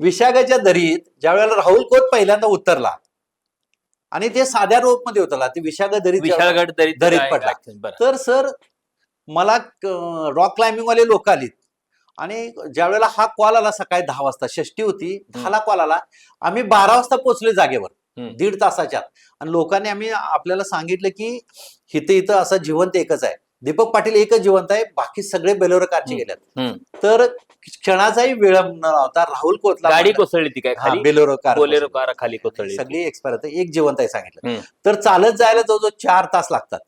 विशाखाच्या दरीत ज्या वेळेला राहुल कोत पहिल्यांदा उतरला आणि ते साध्या रोपमध्ये उतरला ते विशाखा दरीत विशाळगड दरीत पडला. तर सर मला रॉक क्लाइम्बिंग वाले लोक आलीत आणि ज्या वेळेला हा कॉल आला सकाळी दहा वाजता षष्टी होती दहाला कॉल आला आम्ही बारा वाजता पोहोचले जागेवर. दीड तासाच्या. आणि लोकांनी आम्ही आपल्याला सांगितलं की इथं इथं असं जिवंत एकच आहे दीपक पाटील एकच जिवंत आहे बाकी सगळे बेलोर कारचे. गेल्यात. तर क्षणाचाही विळंब न लावता राहुल कोतला गाडी कोसळली ती काय खाली? बेलोरो कार बोलेरो कार खाली कोसळली सगळी एक्सपायर होते एक जिवंत आहे सांगितलं. तर चालत जायला जवळजवळ चार तास लागतात.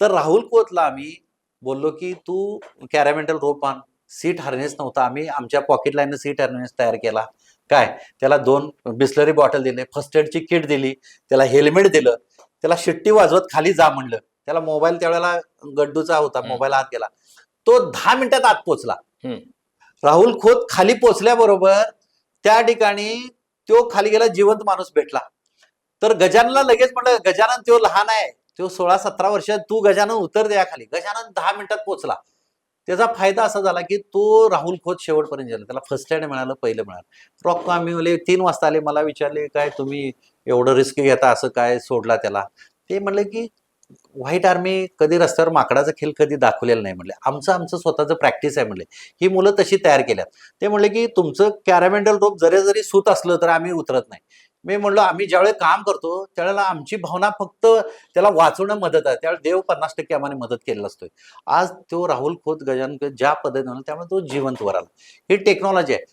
तर राहुल कोतला आम्ही बोललो की तू कॅरामेंटल रोप आण सीट हार्नेस नव्हता. आम्ही आमच्या पॉकेट लाईननं सीट हार्नेस तयार केला. काय? त्याला दोन बिस्लरी बॉटल दिले फर्स्ट एडची किट दिली त्याला हेल्मेट दिलं त्याला शिट्टी वाजवत खाली जा म्हणलं. त्याला मोबाईल त्यावेळेला गड्डूचा होता. मोबाईल आत गेला. तो दहा मिनिटात आत पोचला. राहुल खोत खाली पोचल्याबरोबर त्या ठिकाणी तो खाली गेला जिवंत माणूस भेटला. तर गजाननला लगेच म्हणलं गजानन तो लहान आहे. तो सोळा सतरा वर्ष तू गजानन उतर द्या खाली. गजानन दहा मिनिटात पोचला. त्याचा फायदा असा झाला की तो राहुल खोत शेवटपर्यंत गेला. त्याला फर्स्ट एड मिळालं पहिलं मिळालं. रॉक आम्ही म्हणले तीन वाजता आले. मला विचारले काय तुम्ही एवढं रिस्क घेता? असं काय? सोडला त्याला. ते म्हणले की व्हाईट आर्मी कधी रस्त्यावर माकडाचा खेळ कधी दाखवलेला नाही म्हणले. आमचं आमचं स्वतःचं प्रॅक्टिस आहे म्हणले. ही मुलं तशी तयार केल्यात. ते म्हणले की तुमचं कॅरामेंडल रोप जरी जरी सूत असलं तर आम्ही उतरत नाही. मी म्हणलो आम्ही ज्यावेळेला काम करतो त्यावेळेला आमची भावना फक्त त्याला वाचवणं मदत आहे. त्यावेळेस देव पन्नास टक्के आम्हाला मदत केलेला असतोय. आज तो राहुल खोत गजानन ज्या पद्धतीनं त्यामुळे तो जिवंत वर आला. ही टेक्नॉलॉजी आहे.